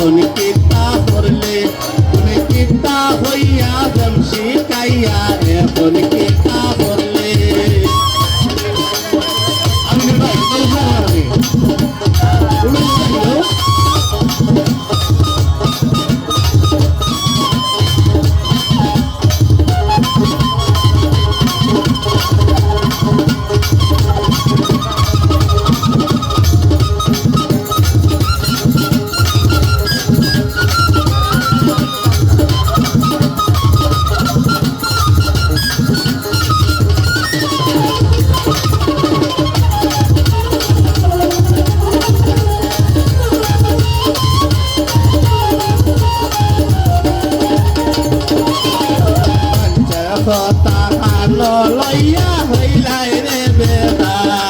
মনকে তাহার লইয়া হইলাই রে বেদা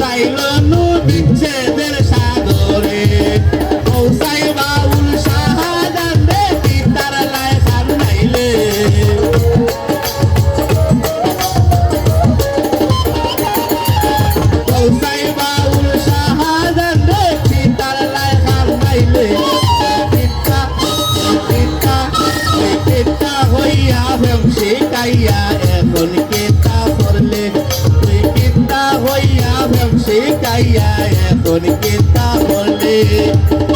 পৌঁছাইল নদী সেদের সাগরে। পৌঁছাই বাউল শাহাদান দেখি তার লাই সামনাইলে পৌঁছাই বাউল শাহাদান দেখি তার লাই সামনাইলে হইয়া ভেমসি কাইয়া হইয়া ব্যবসে কাইয়া এখন কেতা করলে। কে